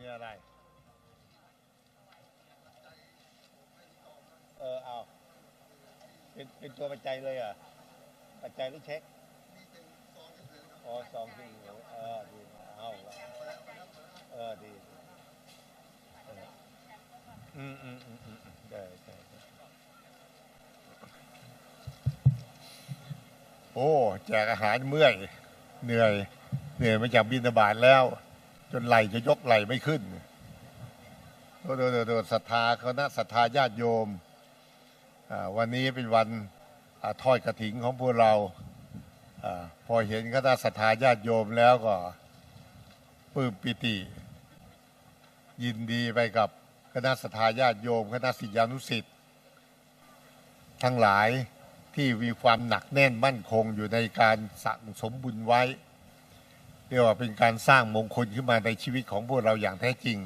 มีอะไร เออเอาเป็นเป็นตัวปัจจัยเลยเหรอะปัจจัยหรือเช็คอ๋อสองที่เหลือเออดีเอาละเออดีอืมอืมอืมอืมได้ได้ได้โอ้แจกอาหารเมื่อย เหนื่อย เหนื่อยมาจากบินบาตแล้ว จนไหลจะยกไหลไม่ขึ้นโดดโดดโดดศรัทธาคณะศรัทธาญาติโยม วันนี้เป็นวันอทอดกระถิ่งของพวกเราอพอเห็นคณะศรัทธาญาติโยมแล้วก็ปลื้มปิติ ยินดีไปกับคณะศรัทธาญาติโยม คณะศิษยานุศิษย์ทั้งหลายที่มีความหนักแน่นมั่นคงอยู่ในการสั่งสมบุญไว้ เรียกว่าเป็นการสร้างมงคลขึ้นมาในชีวิตของพวกเราอย่างแท้จริง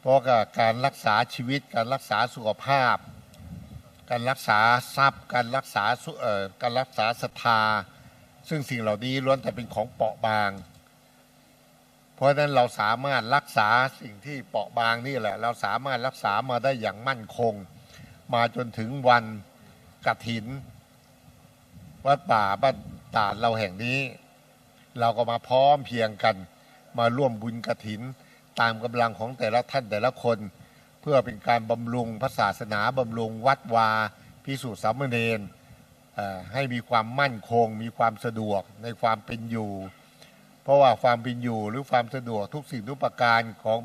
เพราะกับการรักษาชีวิต การรักษาสุขภาพ การรักษาทรัพย์ การรักษาเอ่อการรักษาศรัทธา ซึ่งสิ่งเหล่านี้ล้วนแต่เป็นของเปราะบาง เพราะฉะนั้นเราสามารถรักษาสิ่งที่เปราะบางนี่แหละ เราสามารถรักษามาได้อย่างมั่นคง มาจนถึงวันกฐิน วัดป่าบ้านตาดเราแห่งนี้ เราก็มาพร้อมเพียงกัน มาร่วมบุญกระถิน ตามกำลังของแต่ละท่านแต่ละคน เพื่อเป็นการบำรุงพระศาสนาบำรุงวัดวาพิสุทธิสามเณรให้มีความมั่นคง มีความสะดวกในความเป็นอยู่ เพราะว่าความเป็นอยู่หรือความสะดวกทุกสิ่งทุกประการของ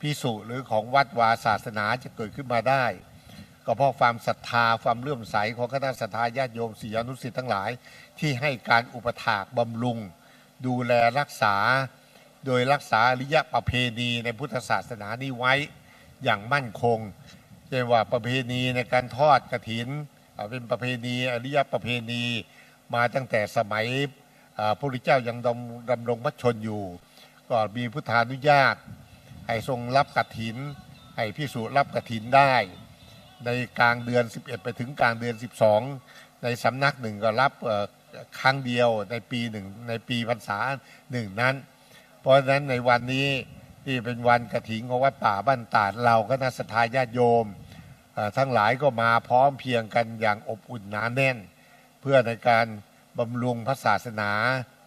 พิสุหรือของวัดวาศาสนาจะเกิดขึ้นมาได้ ก็เพราะความศรัทธาความเลื่อมใสของคณะศรัทธาญาติโยมศิษยานุศิษย์ทั้งหลาย ที่ให้การอุปถากบำรุง ดูแลรักษา โดยรักษาอริยประเพณีในพุทธศาสนานี้ไว้อย่างมั่นคงเช่นว่าประเพณีในการทอดกระถินเอ่อเป็นประเพณีอริยประเพณีมาตั้งแต่สมัยพระพุทธเจ้ายังดำดำรงพระชนอยู่ ก็มีพุทธานุญาต ให้ทรงรับกระถิน ให้พิสูจรับกระถินได้ ในกลางเดือน 11 ไปถึงกลางเดือน 12 ในสำนักหนึ่งก็รับ ครั้งเดียวในปีหนึ่งในปีพรรษาหนึ่งนั้น เพราะฉะนั้นในวันนี้ที่เป็นวันกระถิ่นของวัดป่าบ้านตาดเราก็นักศรัทธาญาติโยมเอ่อทั้งหลายก็มาพร้อมเพียงกันอย่างอบอุ่นหนาแน่น เพื่อในการบำรุงพระศาสนา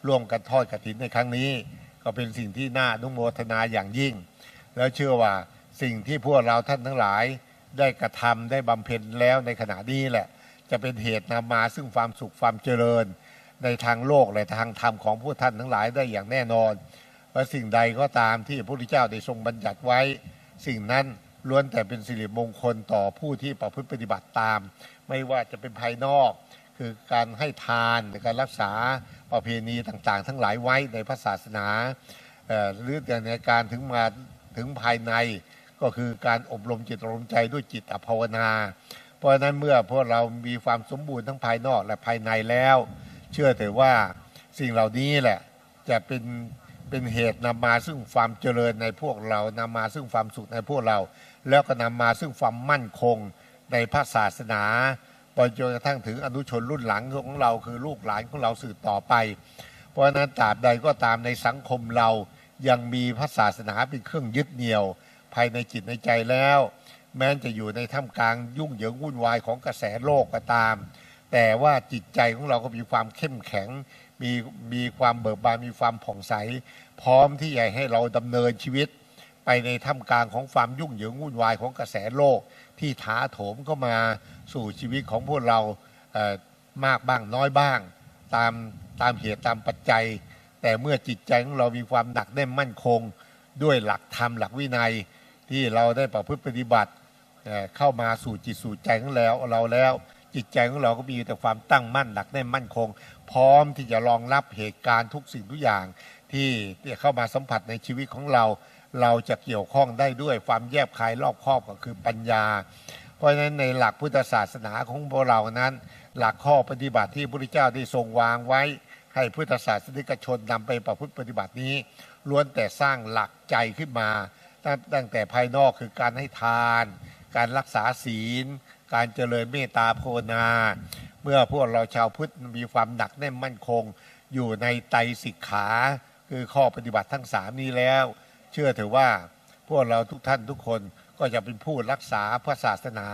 ร่วมกันทอดกระถินในครั้งนี้ ก็เป็นสิ่งที่น่านุโมทนาอย่างยิ่ง แล้วเชื่อว่าสิ่งที่พวกเราท่านทั้งหลายได้กระทำได้บำเพ็ญแล้วในขณะนี้แหละ จะเป็นเหตุนำมาซึ่งความสุขความเจริญ ในทางโลกและทางธรรมของผู้ท่านทั้งหลายได้อย่างแน่นอนว่าสิ่งใดก็ตามที่พระพุทธเจ้าได้ทรงบัญญัติไว้ สิ่งนั้นล้วนแต่เป็นสิริมงคลต่อผู้ที่ประพฤติปฏิบัติตาม ไม่ว่าจะเป็นภายนอก คือการให้ทานในการรักษาประเพณีต่างๆ ทั้งหลายไว้ในพระศาสนาเอ่อหรือในการถึงมาถึงภายในก็คือการอบรมจิตอบรมใจด้วยจิตอภาวนา เพราะฉะนั้นเมื่อพวกเรามีความสมบูรณ์ทั้งภายนอกและภายในแล้ว เชื่อเถอะว่าสิ่งเหล่านี้แหละจะเป็นเป็นเหตุนำมาซึ่งความเจริญในพวกเรานำมาซึ่งความสุขในพวกเรา แล้วก็นำมาซึ่งความมั่นคงในพระศาสนาปจนกระทั่งถึงอนุชนรุ่นหลังของเราคือลูกหลานของเราสืบต่อไป เพราะฉะนั้นตราบใดก็ตามในสังคมเรายังมีพระศาสนาเป็นเครื่องยึดเหนี่ยว ภายในจิตในใจแล้ว แม้จะอยู่ในท่ามกลางยุ่งเหยิงวุ่นวายของกระแสโลกก็ตาม แต่ว่าจิตใจของเราก็มีความเข้มแข็ง มีมีความเบิกบานมีความผ่องใส พร้อมที่จะให้เราดำเนินชีวิต ไปในท่ามกลางของความยุ่งเหยิงวุ่นวายของกระแสโลก ที่ถาโถมเข้ามาสู่ชีวิตของพวกเราเอ่อมากบ้างน้อยบ้าง ตามตามเหตุตามปัจจัย แต่เมื่อจิตใจของเรามีความหนักแน่นมั่นคง ด้วยหลักธรรมหลักวินัยที่เราได้ประพฤติปฏิบัติ เข้ามาสู่จิตสู่ใจของเราเราแล้ว จิตใจของเราก็มีแต่ความตั้งมั่นหนักแน่นมั่นคง พร้อมที่จะรองรับเหตุการณ์ทุกสิ่งทุกอย่าง ที่เข้ามาสัมผัสในชีวิตของเรา เราจะเกี่ยวข้องได้ด้วยความแยบคายรอบครอบก็คือปัญญา เพราะฉะนั้นในหลักพุทธศาสนาของพวกเรานั้น หลักข้อปฏิบัติที่พระพุทธเจ้าได้ทรงวางไว้ ให้พุทธศาสนิกชนนำไปประพฤติปฏิบัตินี้ล้วนแต่สร้างหลักใจขึ้นมาตั้งแต่ภายนอกคือการให้ทาน การรักษาศีล การเจริญเมตตาภาวนา เมื่อพวกเราชาวพุทธมีความหนักแน่นมั่นคง อยู่ในไตรสิกขา คือข้อปฏิบัติทั้งสามนี้แล้ว เชื่อเถอะว่าพวกเราทุกท่านทุกคนก็จะเป็นผู้รักษาพระศาสนา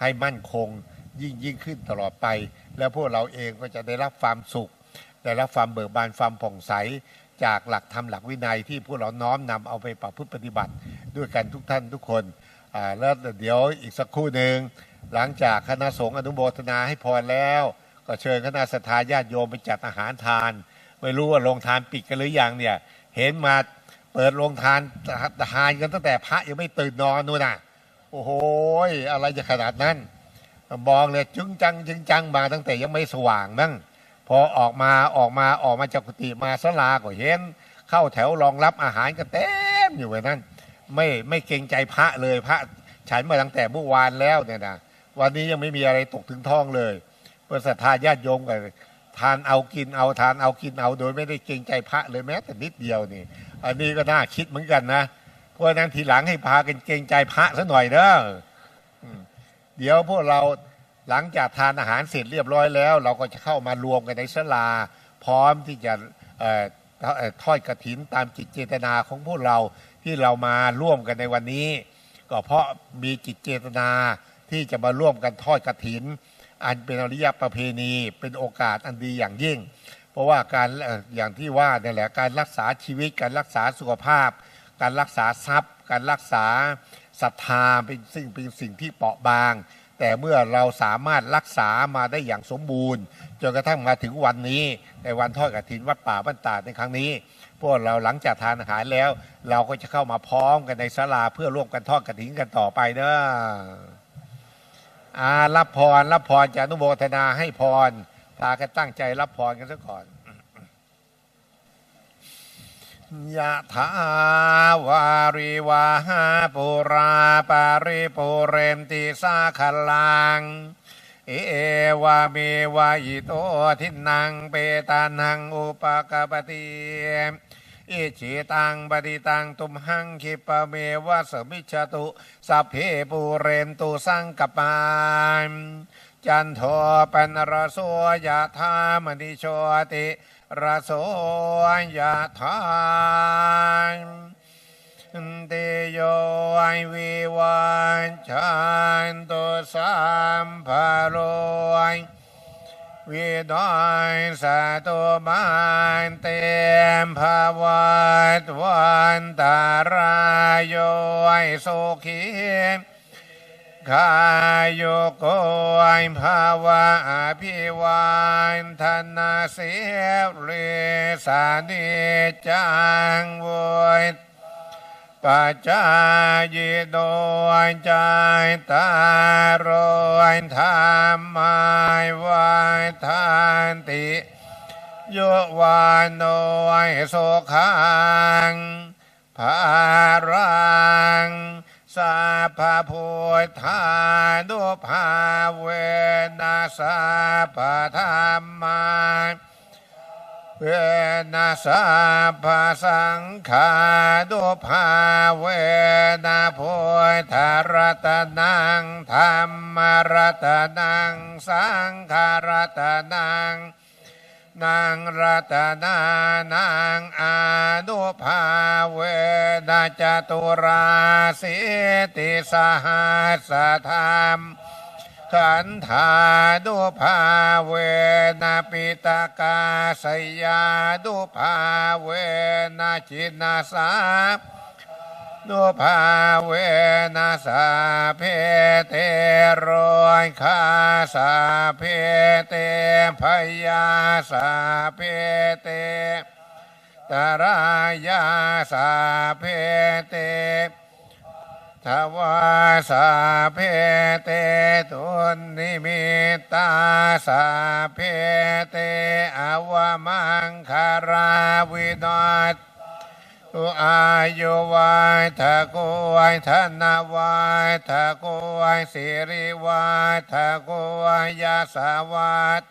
ให้มั่นคงยิ่งยิ่งขึ้นตลอดไป แล้วพวกเราเองก็จะได้รับความสุข ได้รับความเบิกบานความผ่องใส จากหลักธรรมหลักวินัยที่พวกเราน้อมนำเอาไปประพฤติปฏิบัติ ด้วยกันทุกท่านทุกคน อ่าแล้วเดี๋ยวอีกสักครู่หนึ่งหลังจากคณะสงฆ์อนุโมทนาให้พรแล้ว ก็เชิญคณะสัตยาญาติโยมไปจัดอาหารทาน ไม่รู้ว่าโรงทานปิดกันหรือยังเนี่ยเห็นมาเปิดโรงทานทานกันตั้งแต่พระยังไม่ตื่นนอนนู่นน่ะโอ้โหอะไรจะขนาดนั้นมองเลยจึงจังจึงจังมาตั้งแต่ยังไม่สว่างนั่งพอออกมาออกมาออกมาจากกุฏิมาสลาก็เห็น เข้าแถวรองรับอาหารก็เต็มอยู่ไว้นั่น ไม่ไม่เกรงใจพระเลยพระฉันมาตั้งแต่เมื่อวานแล้วเนี่ยนะวันนี้ยังไม่มีอะไรตกถึงท้องเลยเพื่อศรัทธาญาติโยมกันทานเอากินเอาทานเอากินเอาโดยไม่ได้เกรงใจพระเลยแม้แต่นิดเดียวนี่ อันนี้ก็น่าคิดเหมือนกันนะเพราะนั้นทีหลังให้พากันเกรงใจพระซะหน่อยเด้อเดี๋ยวพวกเราหลังจากทานอาหารเสร็จเรียบร้อยแล้ว เราก็จะเข้ามารวมกันในศาลา พร้อมที่จะเอ่อ ทอดกระถินตามจิตเจตนาของพวกเราที่เรามาร่วมกันในวันนี้ ก็เพราะมีจิตเจตนาที่จะมาร่วมกันทอดกระถิน อันเป็นอริยประเพณีเป็นโอกาสอันดีอย่างยิ่ง เพราะว่าการอย่างที่ว่าเนี่ยแหละการรักษาชีวิต การรักษาสุขภาพ การรักษาทรัพย์ การรักษาศรัทธาเป็นสิ่งเป็นสิ่งที่เปราะบาง แต่เมื่อเราสามารถรักษามาได้อย่างสมบูรณ์จนกระทั่งมาถึงวันนี้ ในวันทอดกฐินวัดป่าบ้านตาในครั้งนี้ พวกเราหลังจากทานอาหารแล้ว เราก็จะเข้ามาพร้อมกันในศาลาเพื่อร่วมกันทอดกฐินกันต่อไปเด้ออารับพรรับพรจากอนุโมทนาให้พรพากันตั้งใจรับพรกันซะก่อน ยะถาวาริวาหาปุราปาริปุเรนติสาขลัง เอวาเมวะอิโตทินังเปตานังอุปกปปติอิจิตังปฏิตังตุมหังคิปเมวะสมิจฉตุสัพเพปุเรนตุสังกปานจันโทปนรโสยะธามณิโชติ ระโสยะธามเตโยวิวันชันตุสัมภโรยวิดอยสาตุบานเตมภาวัตวันตารายโยสุขี กายโยโกยภาวะอภิวันธนาเสียเรสานิจังวยปัจจายโดยใจตารอยธรรมายวันทันติโยวานโนยสุขังภารัง สัพพะพุทธานุภาเวนัสสัพพะธรรมาเวนัสสัพสังขาดุภาเวนะพุทธรัตนังธรรมรัตนังสังขารัตนัง นางรัตนานังอานุภาเวนะจตุราสิติสหัสธรรมขันธาดุภาเวนะปิตากาสยาดุภาเวนะจินนาสา ดุภาเวนะสาเพเตโรยคาสาเพเตพยาสาเพเตตรายาสาเพเตทวาสาเพเตตุนิมิตาสาเพเตอวมังคาราวินัสตุ อายุวายทะกุวายธนาวายทะกุวายสิริวายทะกุวายยาสาวาต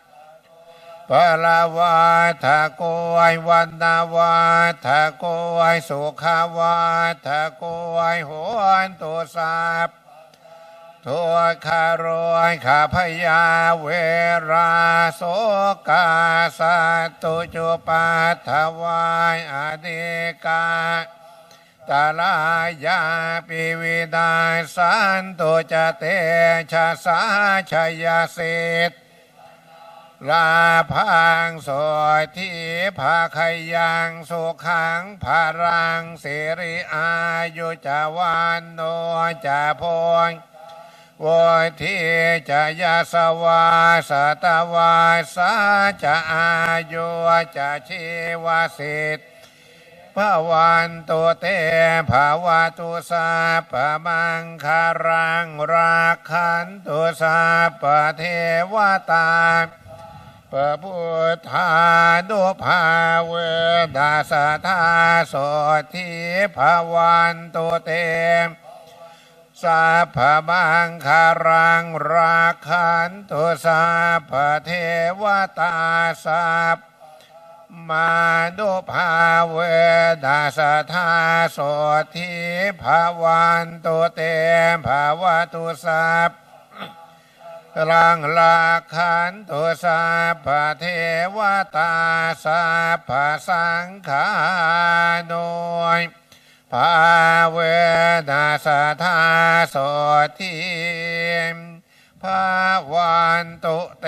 ปลาวาทะโกวายวันนาวาทะโกวายสุขาวาทะโกไอโหนตุสัพ ทัวคารอยขาพยาเวราโสกาสัตตุจุปัฏฐวายอเดกาตาลายาปิวิดาสันตุจเตชะสาชยเสตลาพังโสทิภาคยังสุขังภารังสิริอายุจาวันโนจะพง วัทิจะยาสวาสตวาสาจะอายุจะชีวสิทธิภาวันตุเตภาวะตุสาปะมังคารังราคันตุสาปะเทวตาปะพุทธานุภาเวดาสธาสทิภาวันตุเต สาพะมังคารังราคันตุสาปะเทวตาสาปมาดุภาเวดาสธาโสทิภาวันตุเตภาวะตุสัพรังลาคันตุสัพพะเทวตาสัพพะสังขาโนย ภาเวนัสธาโสทิภาวันตุเต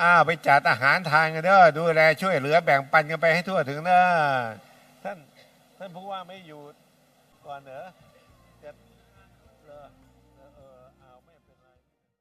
อ้าวไปจัดอาหารทานกันเด้อดูแลช่วยเหลือแบ่งปันกันไปให้ทั่วถึงเด้อท่านท่านผู้ว่าไม่อยู่ก่อนเหรอ